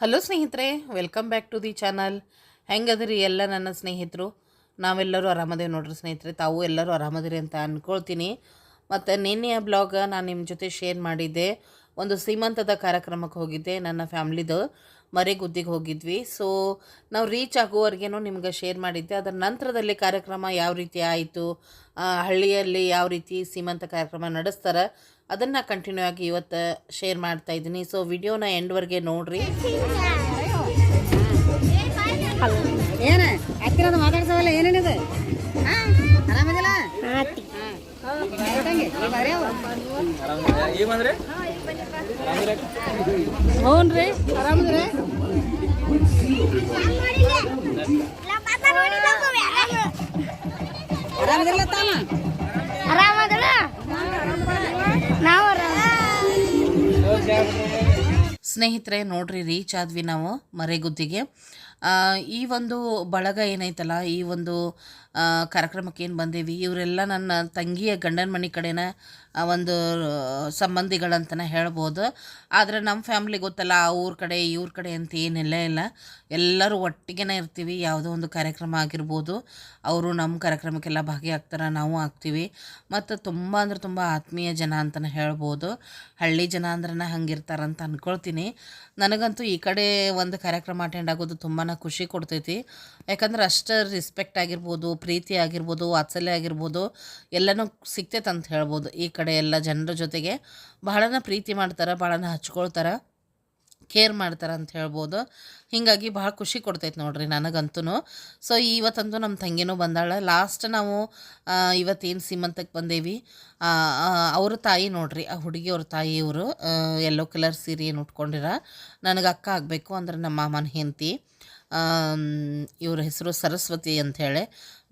Hello ಸ್ನೇಹಿತರೆ welcome back to the channel ಹೆಂಗದ್ರಿ ಎಲ್ಲ ನನ್ನ ಸ್ನೇಹಿತರು? ನಾವೆಲ್ಲರೂ ಆರಾಮದೇವಿ ನೋಡ್ರಿ ಸ್ನೇಹಿತರೆ, ತಾವು ಎಲ್ಲರೂ ಆರಾಮದಿರಿ ಅಂತ ಅಂದ್ಕೊಳ್ತೀನಿ ಮತ್ತು ನಿನ್ನೆಯ ಬ್ಲಾಗ್ ನಾನು ನಿಮ್ಮ ಜೊತೆ ಶೇರ್ ಮಾಡಿದ್ದೆ. ಒಂದು ಸೀಮಂತದ ಕಾರ್ಯಕ್ರಮಕ್ಕೆ ಹೋಗಿದ್ದೆ, ನನ್ನ ಫ್ಯಾಮ್ಲಿದು ಮರೆಗುದ್ದಿಗೆ ಹೋಗಿದ್ವಿ. ಸೊ ನಾವು ರೀಚ್ ಆಗುವವರೆಗೇನು ನಿಮ್ಗೆ ಶೇರ್ ಮಾಡಿದ್ದೆ. ಅದರ ನಂತರದಲ್ಲಿ ಕಾರ್ಯಕ್ರಮ ಯಾವ ರೀತಿ ಆಯಿತು? ಹಳ್ಳಿಯಲ್ಲಿ ಯಾವ ರೀತಿ ಸೀಮಂತ ಕಾರ್ಯಕ್ರಮ ನಡೆಸ್ತಾರೆ? ಅದನ್ನು ಕಂಟಿನ್ಯೂ ಆಗಿ ಇವತ್ತು ಶೇರ್ ಮಾಡ್ತಾ ಇದ್ದೀನಿ. ಸೊ ವಿಡಿಯೋನ ಎಂಡ್ವರೆಗೆ ನೋಡ್ರಿ. ಏನು? ಹತ್ತಿರದ ಮಾತಾಡ್ಸವಲ್ಲ ಏನೇನಿದೆ ಆರಾಮದಿಲ್ಲ ಹ್ಞೂ ರೀ ಆರಾಮದ್ರಿ ಆರಾಮದಿಲ್ಲ ತಾನ? ಆರಾಮದಲ್ಲ ಸ್ನೇಹಿತರೆ, ನೋಡ್ರಿ, ರೀಚ್ ಆದ್ವಿ ನಾವು ಮರೆಗುದ್ದಿಗೆ. ಈ ಒಂದು ಬಳಗ ಏನೈತಲ್ಲ, ಈ ಒಂದು ಕಾರ್ಯಕ್ರಮಕ್ಕೆ ಏನು ಬಂದೇವಿ, ಇವರೆಲ್ಲ ನನ್ನ ತಂಗಿಯ ಗಂಡನ ಮನೆ ಕಡೆನ ಒಂದು ಸಂಬಂಧಿಗಳಂತಲೇ ಹೇಳ್ಬೋದು. ಆದರೆ ನಮ್ಮ ಫ್ಯಾಮ್ಲಿ ಗೊತ್ತಲ್ಲ, ಆ ಊರ ಕಡೆ ಇವ್ರ ಕಡೆ ಅಂತ ಏನಿಲ್ಲ ಇಲ್ಲ ಎಲ್ಲರೂ ಒಟ್ಟಿಗೆನೇ ಇರ್ತೀವಿ, ಯಾವುದೋ ಒಂದು ಕಾರ್ಯಕ್ರಮ ಆಗಿರ್ಬೋದು. ಅವರು ನಮ್ಮ ಕಾರ್ಯಕ್ರಮಕ್ಕೆಲ್ಲ ಭಾಗಿಯಾಗ್ತಾರೆ, ನಾವು ಆಗ್ತೀವಿ. ಮತ್ತು ತುಂಬ ಅಂದ್ರೆ ತುಂಬ ಆತ್ಮೀಯ ಜನ ಅಂತಲೇ ಹೇಳ್ಬೋದು. ಹಳ್ಳಿ ಜನ ಅಂದ್ರೆ ಹಂಗಿರ್ತಾರಂತ ಅಂದ್ಕೊಳ್ತೀನಿ ನನಗಂತೂ ಈ ಕಡೆ ಒಂದು ಕಾರ್ಯಕ್ರಮ ಅಟೆಂಡ್ ಆಗೋದು ತುಂಬಾ ಖುಷಿ ಕೊಡ್ತೈತಿ. ಯಾಕಂದ್ರೆ ಅಷ್ಟು ರಿಸ್ಪೆಕ್ಟ್ ಆಗಿರ್ಬೋದು, ಪ್ರೀತಿ ಆಗಿರ್ಬೋದು, ವಾತ್ಸಲ್ಯ ಆಗಿರ್ಬೋದು, ಎಲ್ಲನೂ ಸಿಗ್ತೈತೆ ಅಂತ ಹೇಳ್ಬೋದು. ಈ ಕಡೆ ಎಲ್ಲ ಜನರ ಜೊತೆಗೆ ಬಹಳನ ಪ್ರೀತಿ ಮಾಡ್ತಾರೆ ಭಾಳನ ಹಚ್ಕೊಳ್ತಾರೆ ಕೇರ್ ಮಾಡ್ತಾರೆ ಅಂತ ಹೇಳ್ಬೋದು. ಹೀಗಾಗಿ ಭಾಳ ಖುಷಿ ಕೊಡ್ತೈತೆ ನೋಡ್ರಿ ನನಗಂತೂ ಸೊ ಇವತ್ತಂತೂ ನಮ್ಮ ತಂಗಿನೂ ಬಂದಾಳೆ. ಲಾಸ್ಟ್ ನಾವು ಇವತ್ತೇನು ಸೀಮಂತಕ್ಕೆ ಬಂದೇವಿ. ಅವ್ರ ತಾಯಿ ನೋಡ್ರಿ, ಆ ಹುಡುಗಿ ಅವ್ರ ತಾಯಿ ಇವರು ಯೆಲ್ಲೋ ಕಲರ್ ಸೀರೆ ಏನು ಉಟ್ಕೊಂಡಿರ. ನನಗೆ ಅಕ್ಕ ಆಗಬೇಕು ಅಂದ್ರೆ ನಮ್ಮ ಮಾಮನ ಹೆಂಡತಿ. ಇವ್ರ ಹೆಸರು ಸರಸ್ವತಿ ಅಂಥೇಳಿ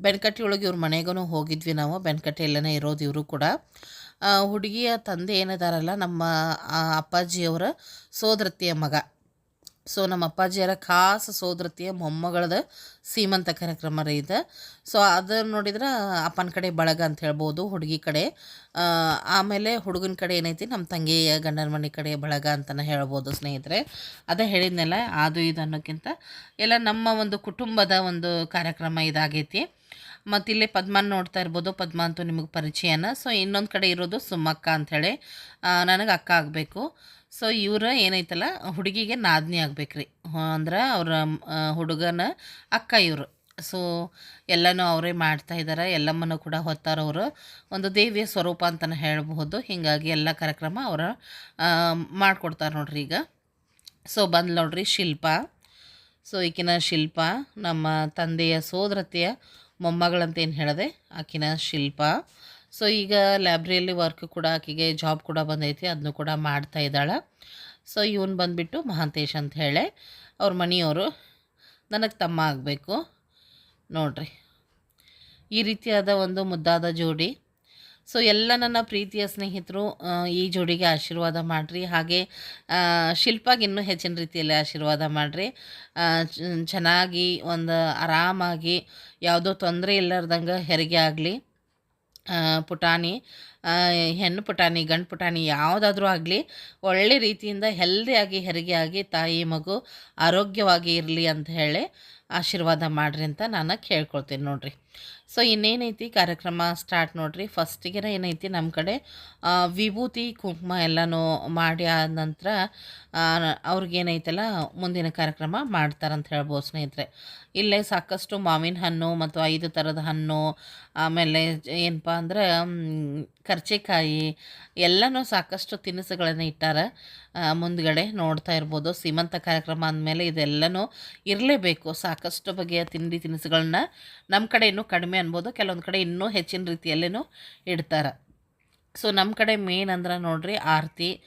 ಬೆನ್ಕಟ್ಟಿ ಒಳಗೆ ಇವ್ರ ಮನೆಗೂ ಹೋಗಿದ್ವಿ ನಾವು. ಬೆನ್ಕಟ್ಟಿ ಎಲ್ಲನೇ ಇರೋದು ಇವರು ಕೂಡ. ಹುಡುಗಿಯ ತಂದೆ ಏನಿದಾರಲ್ಲ, ನಮ್ಮ ಅಪ್ಪಾಜಿಯವರ ಸೋದರತಿಯ ಮಗ. ಸೊ, ನಮ್ಮ ಅಪ್ಪಾಜಿಯರ ಖಾಸ ಸೋದರತಿಯ ಮೊಮ್ಮಗಳದ ಸೀಮಂತ ಕಾರ್ಯಕ್ರಮ ರೀ ಇದು. ಸೊ ಅದು ನೋಡಿದ್ರೆ ಅಪ್ಪನ ಕಡೆ ಬಳಗ ಅಂತ ಹೇಳ್ಬೋದು, ಹುಡುಗಿ ಕಡೆ. ಆಮೇಲೆ ಹುಡುಗನ ಕಡೆ ಏನೈತಿ, ನಮ್ಮ ತಂಗಿಯ ಗಂಡನ ಮನೆ ಕಡೆ ಬಳಗ ಅಂತಲೇ ಹೇಳ್ಬೋದು ಸ್ನೇಹಿತರೆ. ಅದೇ ಹೇಳಿದ್ನಲ್ಲ, ಅದು ಇದು ಅನ್ನೋಕ್ಕಿಂತ ಎಲ್ಲ ನಮ್ಮ ಒಂದು ಕುಟುಂಬದ ಒಂದು ಕಾರ್ಯಕ್ರಮ ಇದಾಗೈತಿ. ಮತ್ತು ಇಲ್ಲಿ ಪದ್ಮನ್ ನೋಡ್ತಾ ಇರ್ಬೋದು. ಪದ್ಮ ಅಂತೂ ನಿಮಗೆ ಪರಿಚಯನ. ಸೊ ಇನ್ನೊಂದು ಕಡೆ ಇರೋದು ಸುಮ್ಮಕ್ಕ ಅಂಥೇಳಿ ನನಗೆ ಅಕ್ಕ ಆಗಬೇಕು. ಸೊ ಇವರು ಏನೈತಲ್ಲ, ಹುಡುಗಿಗೆ ನಾದ್ನಿ ಆಗ್ಬೇಕ್ರಿ. ಅಂದ್ರೆ ಅವರ ಹುಡುಗನ ಅಕ್ಕ ಇವರು. ಸೊ ಎಲ್ಲನೂ ಅವರೇ ಮಾಡ್ತಾ ಇದ್ದಾರೆ ಎಲ್ಲಮ್ಮನೂ ಕೂಡ ಹೊತ್ತಾರವರು ಒಂದು ದೇವಿಯ ಸ್ವರೂಪ ಅಂತಲೇ ಹೇಳಬಹುದು. ಹೀಗಾಗಿ ಎಲ್ಲ ಕಾರ್ಯಕ್ರಮ ಅವರ ಮಾಡಿಕೊಡ್ತಾರೆ ನೋಡ್ರಿ ಈಗ. ಸೊ ಬಂದು ನೋಡ್ರಿ ಶಿಲ್ಪ. ಸೊ ಈಕಿನ ಶಿಲ್ಪ, ನಮ್ಮ ತಂದೆಯ ಸೋದರತೆಯ ಮೊಮ್ಮಗಳಂತ ಏನು ಹೇಳಿದೆ? ಆಕಿನ ಶಿಲ್ಪ. ಸೊ ಈಗ ಲೈಬ್ರರಿಯಲ್ಲಿ ವರ್ಕ್ ಕೂಡ ಆಕಿಗೆ ಜಾಬ್ ಕೂಡ ಬಂದೈತಿ ಅದನ್ನು ಕೂಡ ಮಾಡ್ತಾ ಇದ್ದಾಳೆ. ಸೊ ಇವನು ಬಂದುಬಿಟ್ಟು ಮಹಾಂತೇಶ್ ಅಂತ ಹೇಳಿ. ಅವ್ರ ಮನೆಯವರು ನನಗೆ ತಮ್ಮ ಆಗಬೇಕು. ನೋಡ್ರಿ. ಈ ರೀತಿಯಾದ ಒಂದು ಮುದ್ದಾದ ಜೋಡಿ ಸೊ ಎಲ್ಲ ನನ್ನ ಪ್ರೀತಿಯ ಸ್ನೇಹಿತರು ಈ ಜೋಡಿಗೆ ಆಶೀರ್ವಾದ ಮಾಡಿರಿ. ಹಾಗೆ ಶಿಲ್ಪಾಗೆ ಇನ್ನೂ ಹೆಚ್ಚಿನ ರೀತಿಯಲ್ಲಿ ಆಶೀರ್ವಾದ ಮಾಡಿರಿ. ಚೆನ್ನಾಗಿ ಒಂದು ಆರಾಮಾಗಿ ಯಾವುದೋ ತೊಂದರೆ ಇಲ್ಲಾರ್ದಂಗೆ ಹೆರಿಗೆ ಆಗಲಿ. ಪುಟಾಣಿ ಹೆಣ್ಣು ಪುಟಾಣಿ, ಗಂಡು ಪುಟಾಣಿ ಯಾವುದಾದ್ರೂ ಆಗಲಿ, ಒಳ್ಳೆ ರೀತಿಯಿಂದ ಹೆಲ್ದಿಯಾಗಿ ಹೆರಿಗೆ ಆಗಿ ತಾಯಿ, ಮಗು ಆರೋಗ್ಯವಾಗಿ ಇರಲಿ ಅಂತ ಹೇಳಿ ಆಶೀರ್ವಾದ ಮಾಡಿರಿ ಅಂತ ನಾನು ಕೇಳ್ಕೊಳ್ತೀನಿ ನೋಡ್ರಿ. ಸೊ ಇನ್ನೇನೈತಿ ಕಾರ್ಯಕ್ರಮ ಸ್ಟಾರ್ಟ್ ನೋಡ್ರಿ? ಫಸ್ಟಿಗೆ ಏನೈತಿ ನಮ್ಮ ಕಡೆ? ವಿಭೂತಿ, ಕುಂಕುಮ ಎಲ್ಲನೂ ಮಾಡಿ ಆದ ನಂತರ ಅವ್ರಿಗೇನೈತಲ್ಲ, ಮುಂದಿನ ಕಾರ್ಯಕ್ರಮ ಮಾಡ್ತಾರಂತ ಹೇಳ್ಬೋದು ಸ್ನೇಹಿತರೆ. ಇಲ್ಲೇ ಸಾಕಷ್ಟು ಮಾವಿನ ಹಣ್ಣು ಮತ್ತು ಐದು ಥರದ ಹಣ್ಣು, ಆಮೇಲೆ ಏನಪ್ಪ ಅಂದ್ರೆ ಕರ್ಚೆಕಾಯಿ ಎಲ್ಲನೂ ಸಾಕಷ್ಟು ತಿನಿಸುಗಳನ್ನು ಇಟ್ಟಾರ. ಮುಂದ್ಗಡೆ ನೋಡ್ತಾ ಇರ್ಬೋದು. ಸೀಮಂತ ಕಾರ್ಯಕ್ರಮ ಅಂದಮೇಲೆ ಇದೆಲ್ಲನೂ ಇರಲೇಬೇಕು. ಸಾಕಷ್ಟು ಬಗೆಯ ತಿಂಡಿ ತಿನಿಸುಗಳನ್ನ ನಮ್ಮ ಕಡೆ ಇನ್ನೂ ಕಡಿಮೆ ಅನ್ಬೋದು. ಕೆಲವೊಂದು ಕಡೆ ಇನ್ನೂ ಹೆಚ್ಚಿನ ರೀತಿಯಲ್ಲೇನೂ ಇಡ್ತಾರೆ. ಸೊ ನಮ್ಮ ಕಡೆ ಮೇನ್ ಅಂದ್ರೆ ನೋಡ್ರಿ ಆರತಿ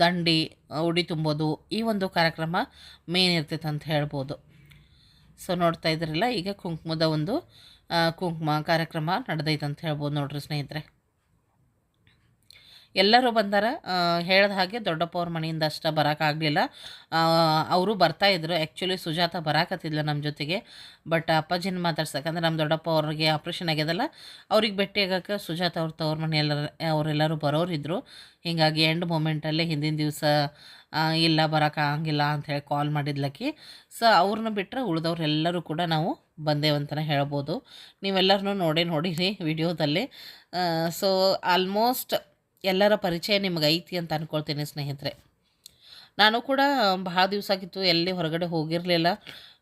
ದಂಡಿ, ಉಡಿ ತುಂಬೋದು ಈ ಒಂದು ಕಾರ್ಯಕ್ರಮ ಮೇನ್ ಇರ್ತೈತೆ ಅಂತ ಹೇಳ್ಬೋದು. ಸೊ, ನೋಡ್ತಾ ಇದ್ರಲ್ಲ, ಈಗ ಕುಂಕುಮದ ಒಂದು ಕುಂಕುಮ ಕಾರ್ಯಕ್ರಮ ನಡೆದೈತೆ ಅಂತ ಹೇಳ್ಬೋದು ನೋಡ್ರಿ ಸ್ನೇಹಿತರೆ. ಎಲ್ಲರೂ ಬಂದಾರ. ಹೇಳ್ದ ಹಾಗೆ ದೊಡ್ಡಪ್ಪ ಅವ್ರ ಮನೆಯಿಂದ ಅಷ್ಟ ಬರೋಕ್ಕಾಗಲಿಲ್ಲ ಅವರು ಬರ್ತಾಯಿದ್ರು ಆ್ಯಕ್ಚುಲಿ ಸುಜಾತ ಬರಾಕತ್ತಿದ್ಲ ನಮ್ಮ ಜೊತೆಗೆ. ಬಟ್ ಅಪ್ಪಾಜಿನ ಮಾತಾಡ್ಸಕ್ಕಂದ್ರೆ ನಮ್ಮ ದೊಡ್ಡಪ್ಪ ಅವ್ರಿಗೆ ಆಪ್ರೇಷನ್ ಆಗ್ಯದಲ್ಲ, ಅವ್ರಿಗೆ ಭೇಟಿ ಆಗಕ್ಕೆ ಸುಜಾತ ಅವ್ರ ತವ್ರ ಮನೆ ಎಲ್ಲರ, ಅವರೆಲ್ಲರೂ ಬರೋರಿದ್ರು ಹೀಗಾಗಿ ಎಂಡ್ ಮೂಮೆಂಟಲ್ಲೇ ಹಿಂದಿನ ದಿವಸ ಇಲ್ಲ ಅಂತ ಅಂಥೇಳಿ ಕಾಲ್ ಮಾಡಿದ್ಲಕ್ಕಿ ಸೊ ಅವ್ರನ್ನ ಬಿಟ್ಟರೆ ಉಳಿದವ್ರೆಲ್ಲರೂ ಕೂಡ ನಾವು ಬಂದೇವಂತಲೇ ಹೇಳ್ಬೋದು. ನೀವೆಲ್ಲರನ್ನೂ ನೋಡೇ, ನೋಡಿರಿ ವಿಡಿಯೋದಲ್ಲಿ. ಸೊ ಆಲ್ಮೋಸ್ಟ್ ಎಲ್ಲರ ಪರಿಚಯ ನಿಮ್ಗೆ ಐತಿ ಅಂತ ಅಂದ್ಕೊಳ್ತೀನಿ ಸ್ನೇಹಿತರೆ. ನಾನು ಕೂಡ ಭಾಳ ದಿವಸ ಆಗಿತ್ತು ಎಲ್ಲಿ ಹೊರಗಡೆ ಹೋಗಿರಲಿಲ್ಲ.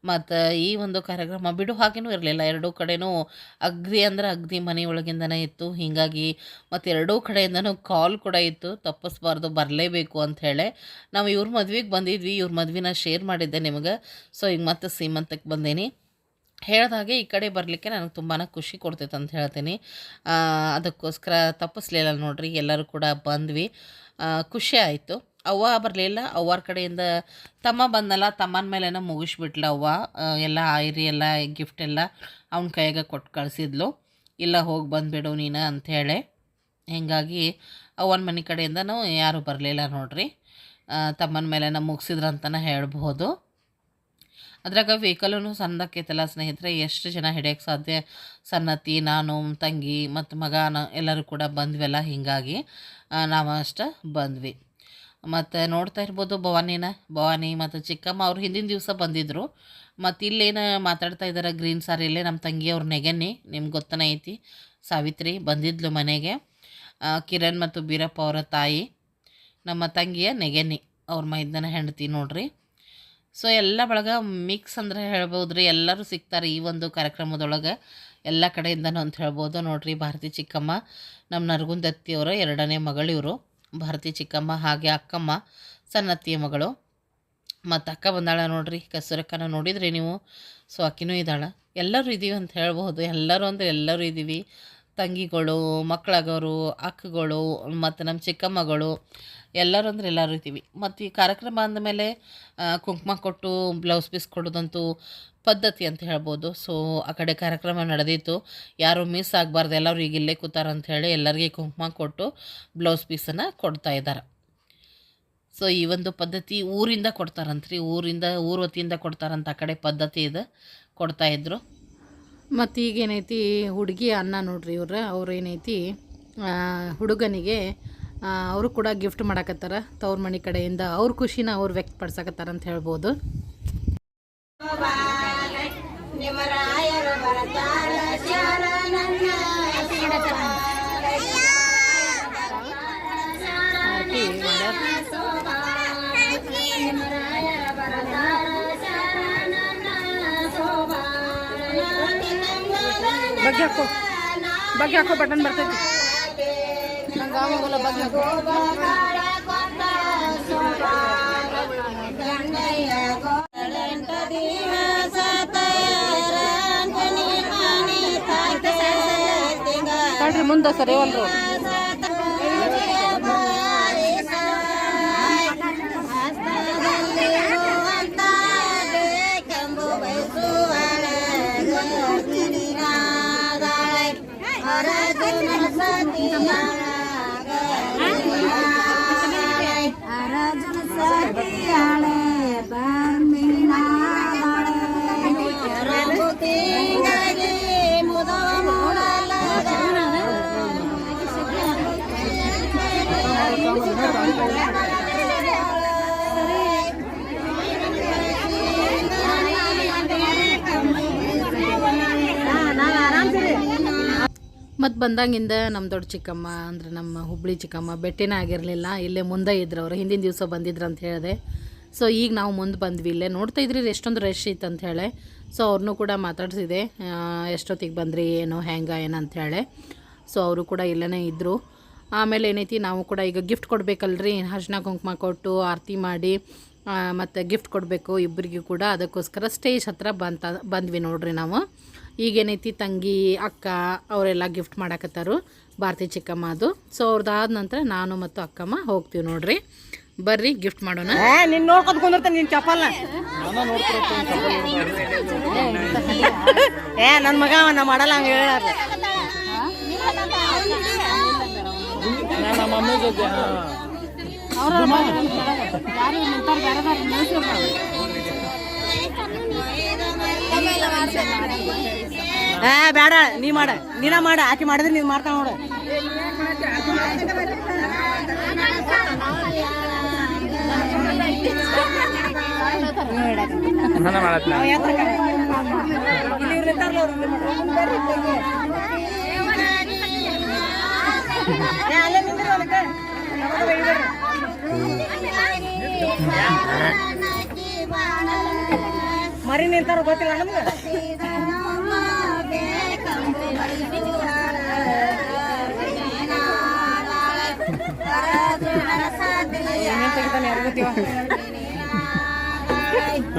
ಮತ್ತು ಈ ಒಂದು ಕಾರ್ಯಕ್ರಮ ಬಿಡು ಹಾಗೇನೂ ಇರಲಿಲ್ಲ. ಎರಡೂ ಕಡೆನೂ ಅಗ್ದಿ ಅಂದ್ರೆ ಅಗ್ದಿ ಮನೆಯೊಳಗಿಂದನೇ ಇತ್ತು. ಹೀಗಾಗಿ ಮತ್ತು ಎರಡೂ ಕಡೆಯಿಂದನೂ ಕಾಲ್ ಕೂಡ ಇತ್ತು. ತಪ್ಪಿಸ್ಬಾರ್ದು, ಬರಲೇಬೇಕು ಅಂಥೇಳಿ ನಾವು ಇವ್ರ ಮದ್ವೆಗೆ ಬಂದಿದ್ವಿ. ಇವ್ರ ಮದ್ವೆನ ಶೇರ್ ಮಾಡಿದ್ದೆ ನಿಮಗೆ. ಸೊ ಈಗ ಮತ್ತೆ ಸೀಮಂತಕ್ಕೆ ಬಂದೀನಿ. ಹೇಳ್ದಾಗೆ ಈ ಕಡೆ ಬರಲಿಕ್ಕೆ ನನಗೆ ತುಂಬಾ ಖುಷಿ ಕೊಡ್ತೈತೆ ಅಂತ ಹೇಳ್ತೀನಿ. ಅದಕ್ಕೋಸ್ಕರ ತಪ್ಪಿಸ್ಲಿಲ್ಲ ನೋಡ್ರಿ, ಎಲ್ಲರೂ ಕೂಡ ಬಂದ್ವಿ. ಖುಷಿ ಆಯಿತು. ಅವ್ವ ಬರಲಿಲ್ಲ, ಅವ್ವಾರ ಕಡೆಯಿಂದ ತಮ್ಮ ಬಂದಲ್ಲ ತಮ್ಮನ ಮೇಲೆನ ಮುಗಿಸ್ಬಿಟ್ಲ ಅವ್ವ. ಎಲ್ಲ ಆಯ್ರಿ, ಎಲ್ಲ ಗಿಫ್ಟ್ ಎಲ್ಲ ಅವ್ನ ಕೈಯಾಗ ಕೊಟ್ಟು ಕಳಿಸಿದ್ಲು. ಇಲ್ಲ, ಹೋಗಿ ಬಂದುಬಿಡು ನೀನು ಅಂಥೇಳಿ ಹೀಗಾಗಿ ಅವನ ಮನೆ ಕಡೆಯಿಂದನೂ ಯಾರೂ ಬರಲಿಲ್ಲ ನೋಡ್ರಿ. ತಮ್ಮನ ಮೇಲೆನ ಮುಗಿಸಿದ್ರಂತನ ಹೇಳ್ಬೋದು ಅದ್ರಾಗ ವೆಹಿಕಲೂ ಸಣ್ಣದಕ್ಕೈತಲ್ಲ ಸ್ನೇಹಿತರೆ, ಎಷ್ಟು ಜನ ಹಿಡಿಯೋಕ್ಕೆ ಸಾಧ್ಯ? ಸನ್ನತಿ ನಾನು, ತಂಗಿ ಮತ್ತು ಮಗ ಎಲ್ಲರೂ ಕೂಡ ಬಂದ್ವಲ್ಲ ಹೀಗಾಗಿ ನಾವು ಅಷ್ಟು ಬಂದ್ವಿ. ಮತ್ತು ನೋಡ್ತಾ ಇರ್ಬೋದು ಭವಾನಿನ, ಭವಾನಿ ಮತ್ತು ಚಿಕ್ಕಮ್ಮ ಅವ್ರು ಹಿಂದಿನ ದಿವಸ ಬಂದಿದ್ದರು ಮತ್ತು ಇಲ್ಲೇನು ಮಾತಾಡ್ತಾ ಇದ್ದಾರೆ ಗ್ರೀನ್ ಸಾರಿಯಲ್ಲೇ ನಮ್ಮ ತಂಗಿಯವ್ರ ನೆಗೆನ್ನಿ, ನಿಮ್ಗೆ ಗೊತ್ತನೇ ಐತಿ. ಸಾವಿತ್ರಿ ಬಂದಿದ್ಲು ಮನೆಗೆ. ಕಿರಣ್ ಮತ್ತು ಬೀರಪ್ಪ ಅವರ ತಾಯಿ, ನಮ್ಮ ತಂಗಿಯ ನೆಗೆನ್ನಿ, ಅವ್ರ ಮೈದನ ಹೆಂಡತಿ ನೋಡ್ರಿ. ಸೊ ಎಲ್ಲ ಬಳಗ ಮಿಕ್ಸ್ ಅಂದರೆ ಹೇಳ್ಬೋದು ರೀ ಎಲ್ಲರೂ ಸಿಗ್ತಾರೆ ಈ ಒಂದು ಕಾರ್ಯಕ್ರಮದೊಳಗೆ. ಎಲ್ಲ ಕಡೆಯಿಂದನೂ ಅಂತ ಹೇಳ್ಬೋದು. ನೋಡಿರಿ, ಭಾರತಿ ಚಿಕ್ಕಮ್ಮ, ನಮ್ಮ ನರಗುಂದತ್ತಿಯವರ ಎರಡನೇ ಮಗಳಿವರು ಭಾರತಿ ಚಿಕ್ಕಮ್ಮ ಹಾಗೆ ಅಕ್ಕಮ್ಮ ಸಣ್ಣತ್ತಿಯ ಮಗಳು. ಮತ್ತು ಅಕ್ಕ ಬಂದಾಳೆ ನೋಡಿರಿ, ಕಸೂರಕ್ಕನ ನೋಡಿದ್ರಿ ನೀವು? ಸೊ ಅಕ್ಕಿನೂ ಇದ್ದಾಳೆ ಎಲ್ಲರೂ ಇದ್ದೀವಿ ಅಂತ ಹೇಳ್ಬೋದು. ಎಲ್ಲರೂ ಅಂದರೆ ಎಲ್ಲರೂ ಇದ್ದೀವಿ ತಂಗಿಗಳು, ಮಕ್ಕಳಾಗೋರು, ಅಕ್ಕಗಳು, ಮತ್ತು ನಮ್ಮ ಚಿಕ್ಕಮ್ಮಗಳು, ಎಲ್ಲರೂ ಅಂದ್ರೆ ಎಲ್ಲರೂ ಇದ್ದೀವಿ. ಮತ್ತು ಈ ಕಾರ್ಯಕ್ರಮ ಅಂದಮೇಲೆ ಕುಂಕುಮ ಕೊಟ್ಟು ಬ್ಲೌಸ್ ಪೀಸ್ ಕೊಡೋದಂತೂ ಪದ್ಧತಿ ಅಂತ ಹೇಳ್ಬೋದು. ಸೊ ಆ ಕಡೆ ಕಾರ್ಯಕ್ರಮ ನಡೆದಿತ್ತು. ಯಾರು ಮಿಸ್ ಆಗಬಾರ್ದು, ಎಲ್ಲರೂ ಈಗ ಇಲ್ಲೇ ಕೂತಾರಂಥೇಳಿ ಎಲ್ಲರಿಗೆ ಕುಂಕುಮ ಕೊಟ್ಟು ಬ್ಲೌಸ್ ಪೀಸನ್ನು ಕೊಡ್ತಾ ಇದ್ದಾರೆ ಸೊ ಈ ಒಂದು ಪದ್ಧತಿ ಊರಿಂದ ಕೊಡ್ತಾರಂತ್ರಿ. ಊರಿಂದ ಊರ ವತಿಯಿಂದ ಕೊಡ್ತಾರಂತ ಆ ಕಡೆ ಪದ್ಧತಿ ಇದೆ. ಕೊಡ್ತಾಯಿದ್ರು ಮತ್ತು ಈಗೇನೈತಿ ಹುಡುಗಿ ಅನ್ನ ನೋಡ್ರಿ ಇವ್ರ, ಅವ್ರು ಏನೈತಿ ಹುಡುಗನಿಗೆ ಅವರು ಕೂಡ ಗಿಫ್ಟ್ ಮಾಡಕತ್ತಾರ ತವ್ರ ಮನೆ ಕಡೆಯಿಂದ. ಅವ್ರ ಖುಷಿನ ಅವ್ರು ವ್ಯಕ್ತಪಡ್ಸಕತ್ತಾರ ಅಂತ ಹೇಳ್ಬೋದು. ಬಗ್ಗೆ ಹಾಕೋ. ಬಗ್ಗೆ ಹಾಕೋ ಬಟನ್ ಬರ್ತೈತಿ. ಮುಂದ ಮುಂದೆ ಸರಿವಲ್ರು ಮತ್ತು ಬಂದಂಗಿಂದ ನಮ್ಮ ದೊಡ್ಡ ಚಿಕ್ಕಮ್ಮ ಅಂದ್ರೆ ನಮ್ಮ ಹುಬ್ಳಿ ಚಿಕ್ಕಮ್ಮ ಬೆಟ್ಟಿನೇ ಆಗಿರಲಿಲ್ಲ, ಇಲ್ಲೇ ಮುಂದೆ ಇದ್ರು ಅವರು ಹಿಂದಿನ ದಿವಸ ಬಂದಿದ್ರು ಅಂತ ಹೇಳಿದೆ. ಸೊ ಈಗ ನಾವು ಮುಂದೆ ಬಂದ್ವಿ, ಇಲ್ಲೇ ನೋಡ್ತಾ ಇದ್ರಿ ಎಷ್ಟೊಂದು ರಶ್ ಇತ್ತು ಅಂತ ಹೇಳಿ. ಸೊ ಅವ್ರನ್ನೂ ಕೂಡ ಮಾತಾಡ್ಸಿದೆ ಎಷ್ಟೊತ್ತಿಗೆ ಬಂದ್ರಿ, ಏನು, ಹೆಂಗೆ, ಏನು ಅಂತ ಹೇಳಿ. ಸೊ ಅವರು ಕೂಡ ಇಲ್ಲೇ ಇದ್ದರು ಆಮೇಲೆ ಏನೈತಿ, ನಾವು ಕೂಡ ಈಗ ಗಿಫ್ಟ್ ಕೊಡಬೇಕಲ್ರಿ, ಅರ್ಶಿನ ಕುಂಕುಮ ಕೊಟ್ಟು ಆರತಿ ಮಾಡಿ ಮತ್ತು ಗಿಫ್ಟ್ ಕೊಡಬೇಕು ಇಬ್ಬರಿಗೂ ಕೂಡ. ಅದಕ್ಕೋಸ್ಕರ ಸ್ಟೇಜ್ ಹತ್ರ ಬಂತ, ಬಂದ್ವಿ ನೋಡ್ರಿ ನಾವು. ಈಗೇನೈತಿ ತಂಗಿ ಅಕ್ಕ ಅವರೆಲ್ಲ ಗಿಫ್ಟ್ ಮಾಡಾಕತ್ತಾರು. ಭಾರತಿ ಚಿಕ್ಕಮ್ಮ ಅದು. ಸೊ ಅವ್ರದ್ದಾದ ನಂತರ ನಾನು ಮತ್ತು ಅಕ್ಕಮ್ಮ ಹೋಗ್ತೀವಿ ನೋಡ್ರಿ. ಬರ್ರಿ ಗಿಫ್ಟ್ ಮಾಡೋಣ. ನಿನ್ ನೋಡ್ಕೊಂಡ್ ಕುಂದಿರ್ತಾನೆ ನಿನ್ ಚಪ್ಪಲ್ಲ ಏ ನನ್ ಮಗ ನಾ ಮಾಡಲ್ಲ ಹಂಗ ಹೇಳಾರ ಏ ಬೇಡ ನೀ ಮಾಡ. ನೀನ ಮಾಡ ಆಕೆ ಮಾಡಿದ್ರೆ ನೀನ್ ಮಾಡ್ತಾ ನೋಡ. ಮರಿ ನಿಂತಾರ ಗೊತ್ತಿಲ್ಲ ಯಾತ್ರ ಇಲ್ಲಿ ಇವ್ರು ಇರ್ತಾರಲ್ಲ ಅವ್ರು ಇಲ್ಲಿ ಮಾಡ್ತಾರೆ. ಏ, ಅಲ್ಲೇ ನಿಂದ್ರಿ ಹೊಲಕ್ಕ. ನಮ್ಮದು ಬೈಬೇಡ್ರಿ. ಮರಿ ನಿಂತಾರ ಗೊತ್ತಿಲ್ಲ ನಮ್ಗೆ ಏನೇನ್ ತೆಗಿತಾನೆ ಯಾರಿಗ್ ಗೊತ್ತಿವ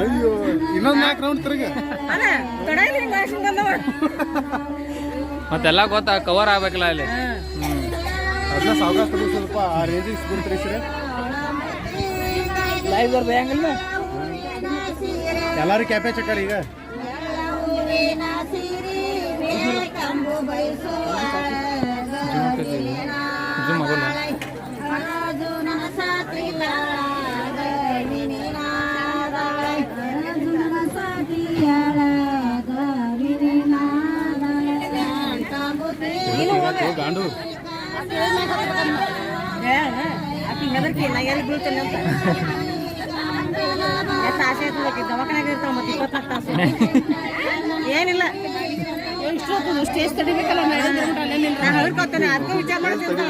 ಅಯ್ಯೋ ಇನ್ನೊಂದ್ ನಾಲ್ಕು ರೌಂಡ್ ತಿರುಗಿ. ಮತ್ತೆಲ್ಲ ಗೊತ್ತಾ ಕವರ್ ಆಗ್ಬೇಕಲ್ಲ ಅಲ್ಲಿ. ಅದನ್ನ ಸಾವಕಾಶ ಸ್ವಲ್ಪ ಆ ರೇಂಜಿಗೆ ಸ್ಪೂನ್ ಸರ್ ಲೈವ್ ಅವ್ರ್ ಬೇಯಂಗಿಲ್ಲ ಎಲ್ಲಾರು ಕ್ಯಾಪೆ ಚಕ್ಕರ್ ಈಗ. ಜೂಮ್ ಆಗೋಲ್ಲ ಆಕಿ ದವಾಖಾನ್ಯಾಗ ಇರ್ತಾವ ಮತ್ತೆ ಇಪ್ಪತ್ನಾಲ್ಕು ತಾಸು ಏನಿಲ್ಲ. ಸ್ಟೇಜ್ ತಡಿಬೇಕಲ್ಲ ಹೇಳ್ಕೊತೇನೆ ಅದಕ್ಕೆ ವಿಚಾರ ಮಾಡ್ತೀನಿ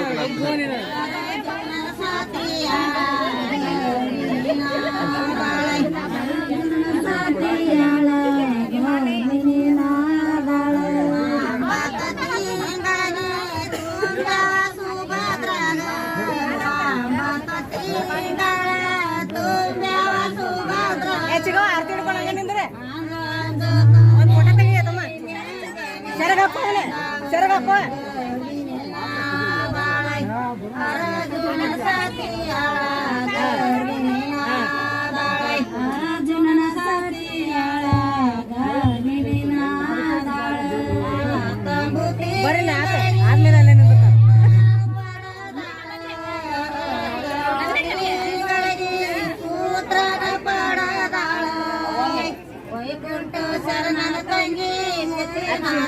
ಅವನೇ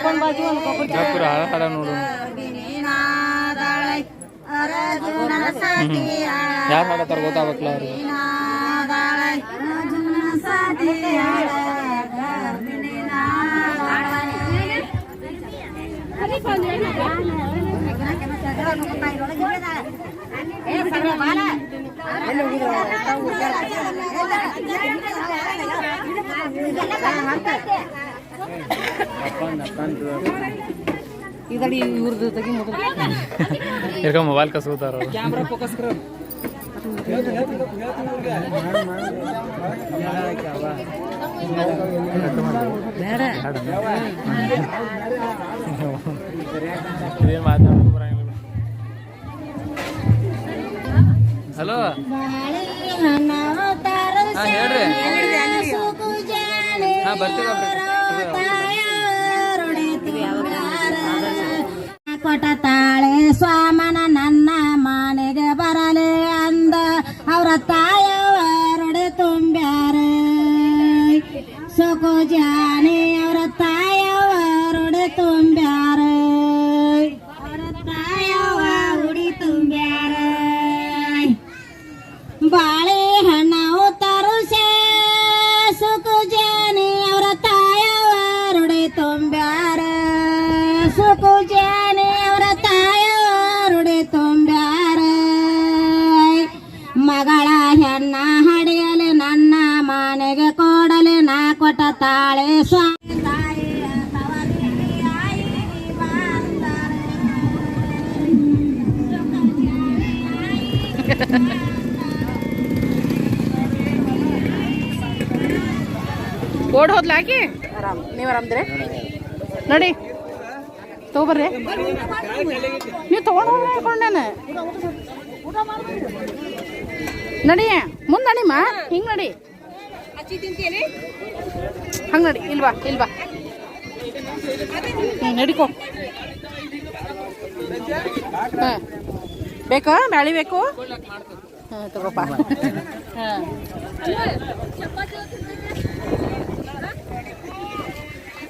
ಚಿಕ್ಕೊಂಡ್ ಬಾಜು ಒಂದು ಕೊಬ್ಬರಿ ಜಾಪುರ ಹಾಡ ಹಾಡ ನೋಡು ಯಾರು ಹಾಡತ್ತಾರ ಗೊತ್ತಾಗ್ಬೇಕಲ್ಲ ಅವ್ರಿಗೆ ಇದಡಿ ಇವ್ರದ್ದು ತೆಗಿ ಮೊದಲು. ಇರ್ಕ ಮೊಬೈಲ್ ಕಸ್ಕೋತಾರ ಕ್ಯಾಮ್ರಾ ಫೋಕಸ್ ಕರ. ಬರಂಗಿಲ್ಲ ಹಲೋ ಹಾಂ ಹೇಳ್ರಿ. ಹಾಂ ಬರ್ತೀವಿ ಕೊಟ್ಟ ತಾಳೆ ಸ್ವಾಮನ ಓಡ್ ಹೋದ್ಲ ಹಾಕಿ? ಆರಾಮ್. ನೀವು ಆರಾಮ್ದ್ರೆ ನಡಿ. ತಗೋಬರ್ರಿ. ನೀವು ತಗೊಂಡು ಹೋಗ್ಕೊಂಡೇನೆ ನಡಿ ಮುಂದೆ ನಡಿಮ್ಮ ಹಿಂಗೆ ನಡಿ. ಹಂಗೆ ನಡಿ. ಇಲ್ವಾ ಇಲ್ವಾ ಹ್ಞೂ ನಡಿಕೋ. ಹಾಂ. ಬೇಕಾ? ಬ್ಯಾಳಿ ಬೇಕು? ಹಾಂ ತಗೋಪ್ಪ. ಹಾಂ.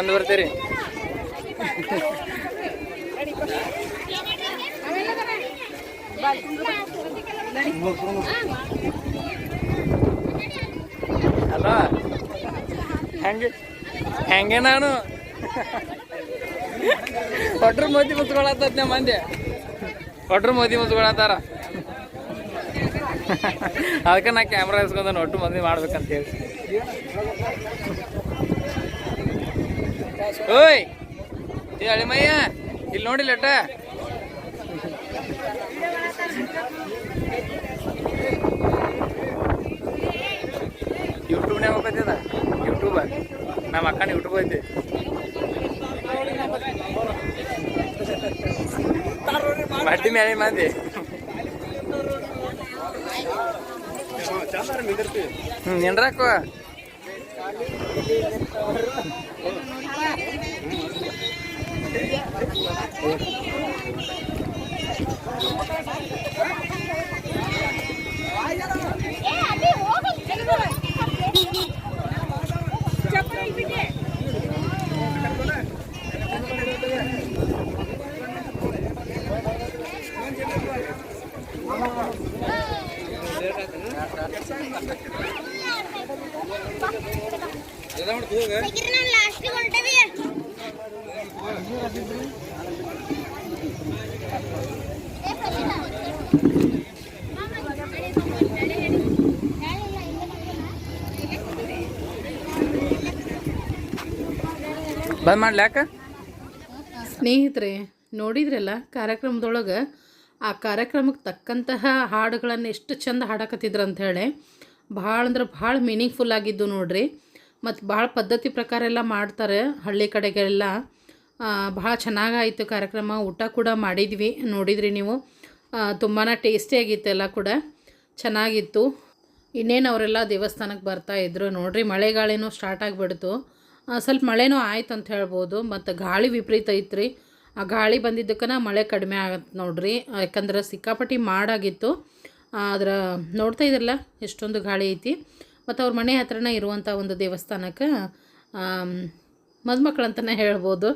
ಚಂದ ಬರ್ತೀರಿ. ಅಲ್ಲ ಹೆಂಗೆ ಹೆಂಗೆ ನಾನು? ಒಟ್ರ ಮೋದಿ ಮುಚ್ಕೊಳತ್ತ ನಮ್ಮ ಮಂದಿ. ಒಟ್ರ ಮೋದಿ ಮುಚ್ಕೊಳತ್ತಾರ ಅದಕ್ಕೆ ನಾ ಕ್ಯಾಮ್ರಾ ಇಸ್ಕೊಂಡು ಒಟ್ಟು ಮಂದಿ ಮಾಡ್ಬೇಕಂತ ಹೇಳಿ ಓಯ್ ಅಳಿಮಯ್ಯ ಇಲ್ಲಿ ನೋಡಿಲ್ಲ ಅಟ್ಟ ಯೂಟ್ಯೂಬ್ನಾಗ ಹೋಗ್ತದ ಯೂಟ್ಯೂಬ ನಮ್ಮ ಅಕ್ಕನ ಯೂಟ್ಯೂಬ್ ಐತಿ ಬಡ್ಡಿ ಮೇಲೆ ಮಂದಿ. ಹ್ಞೂ ಏನ್ರಾಕೋ Gracias. ಬಂದ್ ಮಾಡ್ಲ್ಯಾಕ ಸ್ನೇಹಿತರೆ ನೋಡಿದ್ರಲ್ಲ ಕಾರ್ಯಕ್ರಮದೊಳಗೆ? ಆ ಕಾರ್ಯಕ್ರಮಕ್ಕೆ ತಕ್ಕಂತಹ ಹಾಡುಗಳನ್ನು ಎಷ್ಟು ಚಂದ ಹಾಡಕತ್ತಿದ್ರು ಅಂತ ಹೇಳಿ. ಭಾಳ ಅಂದ್ರೆ ಭಾಳ ಮೀನಿಂಗ್ಫುಲ್ ಆಗಿದ್ದು ನೋಡ್ರಿ. ಮತ್ತು ಭಾಳ ಪದ್ಧತಿ ಪ್ರಕಾರ ಎಲ್ಲ ಮಾಡ್ತಾರೆ ಹಳ್ಳಿ ಕಡೆಗೆಲ್ಲ. ಭಾಳ ಚೆನ್ನಾಗಾಯಿತು ಕಾರ್ಯಕ್ರಮ. ಊಟ ಕೂಡ ಮಾಡಿದ್ವಿ, ನೋಡಿದ್ರಿ ನೀವು. ತುಂಬಾ ಟೇಸ್ಟಿಯಾಗಿತ್ತು ಎಲ್ಲ ಕೂಡ. ಚೆನ್ನಾಗಿತ್ತು. ಇನ್ನೇನು ಅವರೆಲ್ಲ ದೇವಸ್ಥಾನಕ್ಕೆ ಬರ್ತಾ ಇದ್ರು ನೋಡ್ರಿ, ಮಳೆಗಾಳಿನೂ ಸ್ಟಾರ್ಟ್ ಆಗಿಬಿಡ್ತು. ಸ್ವಲ್ಪ ಮಳೆನೂ ಆಯ್ತು ಅಂತ ಹೇಳ್ಬೋದು, ಮತ್ತು ಗಾಳಿ ವಿಪರೀತ ಐತ್ರಿ. ಆ ಗಾಳಿ ಬಂದಿದ್ದಕ್ಕನ ಮಳೆ ಕಡಿಮೆ ಆಗತ್ತೆ ನೋಡ್ರಿ. ಯಾಕಂದ್ರೆ ಸಿಕ್ಕಾಪಟ್ಟಿ ಮಾಡಾಗಿತ್ತು. ಅದ್ರ ನೋಡ್ತಾ ಇದ್ರಲ್ಲ, ಎಷ್ಟೊಂದು ಗಾಳಿ ಐತಿ. ಮತ್ತು ಅವ್ರ ಮನೆ ಹತ್ರನೇ ಇರುವಂಥ ಒಂದು ದೇವಸ್ಥಾನಕ್ಕೆ ಮದುಮಕ್ಳು ಅಂತಲೇ ಹೇಳ್ಬೋದು.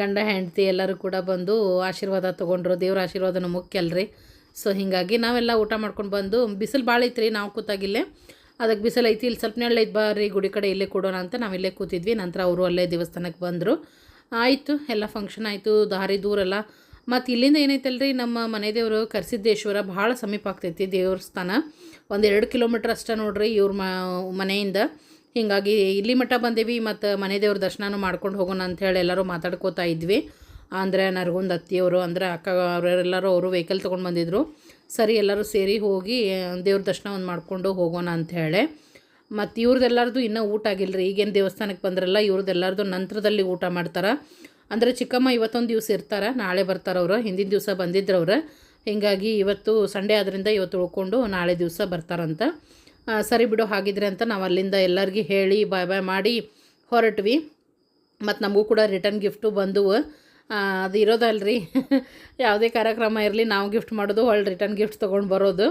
ಗಂಡ, ಹೆಂಡತಿ ಎಲ್ಲರೂ ಕೂಡ ಬಂದು ಆಶೀರ್ವಾದ ತೊಗೊಂಡ್ರು. ದೇವ್ರ ಆಶೀರ್ವಾದನೂ ಮುಖ್ಯ ಅಲ್ರಿ. ಸೊ ಹೀಗಾಗಿ ನಾವೆಲ್ಲ ಊಟ ಮಾಡ್ಕೊಂಡು ಬಂದು, ಬಿಸಿಲು ಭಾಳ ಐತ್ರಿ, ನಾವು ಕೂತಾಗಿಲ್ಲೇ. ಅದಕ್ಕೆ ಬಿಸಿಲು ಐತಿ ಇಲ್ಲಿ ಸ್ವಲ್ಪ ನೆರಳು ಐತೆ ಬರ್ರಿ, ಗುಡಿ ಕಡೆ ಇಲ್ಲೇ ಕೊಡೋಣ ಅಂತ ನಾವಿಲ್ಲೇ ಕೂತಿದ್ವಿ. ನಂತರ ಅವರು ಅಲ್ಲೇ ದೇವಸ್ಥಾನಕ್ಕೆ ಬಂದರು. ಆಯಿತು, ಎಲ್ಲ ಫಂಕ್ಷನ್ ಆಯಿತು, ದಾರಿ ದೂರೆಲ್ಲ ಮತ್ತು ಇಲ್ಲಿಂದ ಏನೈತಲ್ರಿ, ನಮ್ಮ ಮನೆ ದೇವರು ಕರ್ಸಿದ್ದೇಶ್ವರ ಭಾಳ ಸಮೀಪ ಆಗ್ತೈತಿ ದೇವಸ್ಥಾನ. ಎರಡು ಕಿಲೋಮೀಟ್ರ್ ಅಷ್ಟೇ ನೋಡ್ರಿ ಇವ್ರ ಮನೆಯಿಂದ. ಹೀಗಾಗಿ ಇಲ್ಲಿ ಮಠ ಬಂದೇವಿ, ಮತ್ತು ಮನೆ ದೇವ್ರ ದರ್ಶನನೂ ಮಾಡ್ಕೊಂಡು ಹೋಗೋಣ ಅಂಥೇಳಿ ಎಲ್ಲರೂ ಮಾತಾಡ್ಕೋತಾ ಇದ್ವಿ. ಅಂದರೆ ನರಗುಂದ ಅತ್ತಿಯವರು, ಅಂದರೆ ಅಕ್ಕ ಅವರೆಲ್ಲರೂ ಅವರು ವೆಹಿಕಲ್ ತೊಗೊಂಡು ಬಂದಿದ್ರು. ಸರಿ, ಎಲ್ಲರೂ ಸೇರಿ ಹೋಗಿ ದೇವ್ರ ದರ್ಶನ ಒಂದು ಮಾಡಿಕೊಂಡು ಹೋಗೋಣ ಅಂಥೇಳಿ ಮತ್ತು ಇವ್ರದ್ದೆಲ್ಲರದು ಇನ್ನೂ ಊಟ ಆಗಿಲ್ಲ ರೀ ಈಗೇನು ದೇವಸ್ಥಾನಕ್ಕೆ ಬಂದ್ರಲ್ಲ ಇವ್ರದ್ದೆಲ್ಲರದು ನಂತರದಲ್ಲಿ ಊಟ ಮಾಡ್ತಾರೆ. ಅಂದರೆ ಚಿಕ್ಕಮ್ಮ ಇವತ್ತೊಂದು ದಿವಸ ಇರ್ತಾರೆ, ನಾಳೆ ಬರ್ತಾರೆ ಅವರು, ಹಿಂದಿನ ದಿವಸ ಬಂದಿದ್ರು ಅವ್ರು. ಹೀಗಾಗಿ ಇವತ್ತು ಸಂಡೇ ಆದ್ದರಿಂದ ಇವತ್ತು ಉಳ್ಕೊಂಡು ನಾಳೆ ದಿವಸ ಬರ್ತಾರಂತ. ಸರಿ ಬಿಡು, ಹಾಗಿದ್ರೆ ಅಂತ ನಾವು ಅಲ್ಲಿಂದ ಎಲ್ಲರಿಗೂ ಹೇಳಿ ಬಾಯ್ ಬಾಯ್ ಮಾಡಿ ಹೊರಟ್ವಿ. ಮತ್ತು ನಮಗೂ ಕೂಡ ರಿಟರ್ನ್ ಗಿಫ್ಟು ಬಂದವು ಅದು ಇರೋದಲ್ರಿ. ಯಾವುದೇ ಕಾರ್ಯಕ್ರಮ ಇರಲಿ, ನಾವು ಗಿಫ್ಟ್ ಮಾಡೋದು ಒಳ್ಳೆ ರಿಟರ್ನ್ ಗಿಫ್ಟ್ ತೊಗೊಂಡು ಬರೋದು.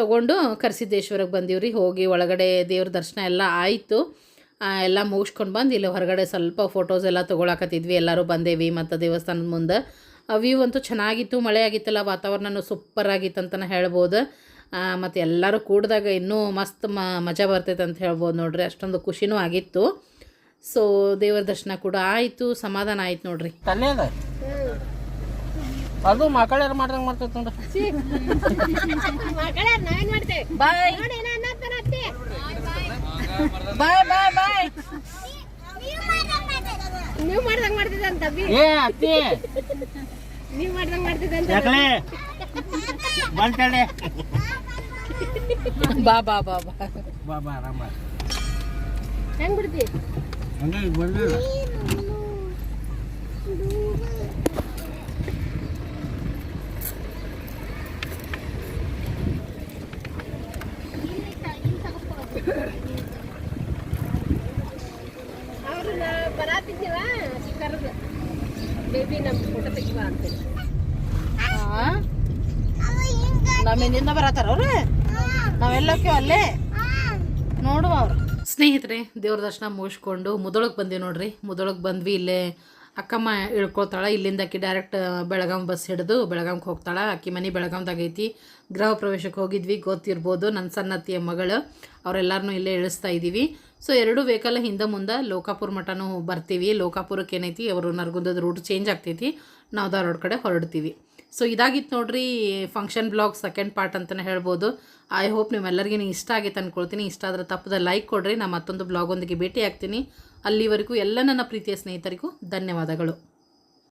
ತೊಗೊಂಡು ಕರ್ಸಿದ್ದೇಶ್ವರಕ್ಕೆ ಬಂದೀವ್ರಿ, ಹೋಗಿ ಒಳಗಡೆ ದೇವ್ರ ದರ್ಶನ ಎಲ್ಲ ಆಯಿತು. ಎಲ್ಲ ಮುಗಿಸ್ಕೊಂಡು ಬಂದು ಇಲ್ಲಿ ಹೊರಗಡೆ ಸ್ವಲ್ಪ ಫೋಟೋಸ್ ಎಲ್ಲ ತೊಗೊಳಕತ್ತಿದ್ವಿ. ಎಲ್ಲರೂ ಬಂದೇವಿ ಮತ್ತು ದೇವಸ್ಥಾನದ ಮುಂದೆ. ವ್ಯೂ ಅಂತೂ ಚೆನ್ನಾಗಿತ್ತು ಮಳೆ ಆಗಿತ್ತಲ್ಲ ವಾತಾವರಣನೂ ಸೂಪರ್ ಆಗಿತ್ತು ಅಂತಲೇ ಹೇಳ್ಬೋದು. ಮತ್ತು ಎಲ್ಲರೂ ಕೂಡಿದಾಗ ಇನ್ನೂ ಮಸ್ತ್ ಮ ಮಜಾ ಬರ್ತೈತೆ ಅಂತ ಹೇಳ್ಬೋದು ನೋಡ್ರಿ. ಅಷ್ಟೊಂದು ಖುಷಿನೂ ಆಗಿತ್ತು. ಸೊ ದೇವರ ದರ್ಶನ ಕೂಡ ಆಯಿತು ಸಮಾಧಾನ ಆಯ್ತು ನೋಡ್ರಿ. ಅದು? ಮಕ್ಕಳ ಮಾಡ್ದಂಗೆ ಮಾಡ್ತೈತೆ ನೋಡ್ರಿ ಬಾಯ್ ಬಾಯ್ ಬಾಯ್. ನೀವು ಮಾಡ್ದಂಗ್ ಮಾಡ್ತಿದ್ದಂತ ಏ ಅತ್ತಿ. ನೀವ್ ಮಾಡ್ದಂಗ್ ಮಾಡ್ತಿದ್ದಂತ ಯಾಕಲೆ? ಬಂತಳೆ ಬಾ ಬಾ ಬಾ ಬಾ. ಬಾ ಬಾ ಆರಾಮ ಹೆಂಗ್ ಬಿಡ್ತಿ? ಹಂಗೆ ಬಂದಿಲ್ಲ. ಬರತ್ತಾರ ಅವ್ರ? ನಾವೆಲ್ಲಕ್ಕೂ ಅಲ್ಲೇ. ನೋಡುವ ಅವ್ರು. ಸ್ನೇಹಿತರೆ, ದೇವ್ರ ದರ್ಶನ ಮುಗಿಸ್ಕೊಂಡು ಮುದೊಳಗೆ ಬಂದ್ವಿ ನೋಡ್ರಿ. ಮುದೊಳಗೆ ಬಂದ್ವಿ, ಇಲ್ಲೇ ಅಕ್ಕಮ್ಮ ಇಳ್ಕೊಳ್ತಾಳೆ. ಇಲ್ಲಿಂದ ಆಕಿ ಡೈರೆಕ್ಟ್ ಬೆಳಗಾಂ ಬಸ್ ಹಿಡಿದು ಬೆಳಗಾಂಗೆ ಹೋಗ್ತಾಳೆ. ಆಕಿ ಮನೆ ಬೆಳಗಾಂದಾಗ ಐತಿ. ಗೃಹ ಪ್ರವೇಶಕ್ಕೆ ಹೋಗಿದ್ವಿ, ಗೊತ್ತಿರ್ಬೋದು. ನನ್ನ ಸನ್ನತಿಯ ಮಗಳು ಅವರೆಲ್ಲರನ್ನೂ ಇಲ್ಲೇ ಇಳಿಸ್ತಾ ಇದ್ದೀವಿ ಸೊ ಎರಡು ವೆಹಿಕಲ್ ಹಿಂದೆ ಮುಂದೆ ಲೋಕಾಪುರ ಮಠನೂ ಬರ್ತೀವಿ. ಲೋಕಾಪುರಕ್ಕೆ ಏನೈತಿ, ಅವರು ನರಗುಂದದ ರೂಟ್ ಚೇಂಜ್ ಆಗ್ತೈತಿ. ನಾವು ಧಾರವಾಡ ಕಡೆ ಹೊರಡ್ತೀವಿ. ಸೊ ಇದಾಗಿತ್ತು ನೋಡ್ರಿ ಫಂಕ್ಷನ್ ಬ್ಲಾಗ್ ಸೆಕೆಂಡ್ ಪಾರ್ಟ್ ಅಂತಲೇ ಹೇಳ್ಬೋದು. ಐ ಹೋಪ್ ನಿಮ್ಮೆಲ್ಲರಿಗೂ ಇಷ್ಟ ಆಗಿತ್ತು ಅಂದ್ಕೊಳ್ತೀನಿ ಇಷ್ಟ ಆದರೆ ತಪ್ಪದ ಲೈಕ್ ಕೊಡ್ರಿ. ನಾನು ಮತ್ತೊಂದು ಬ್ಲಾಗೊಂದಿಗೆ ಭೇಟಿ ಆಗ್ತೀನಿ ಅಲ್ಲಿವರೆಗೂ ಎಲ್ಲ ನನ್ನ ಪ್ರೀತಿಯ ಸ್ನೇಹಿತರಿಗೂ ಧನ್ಯವಾದಗಳು.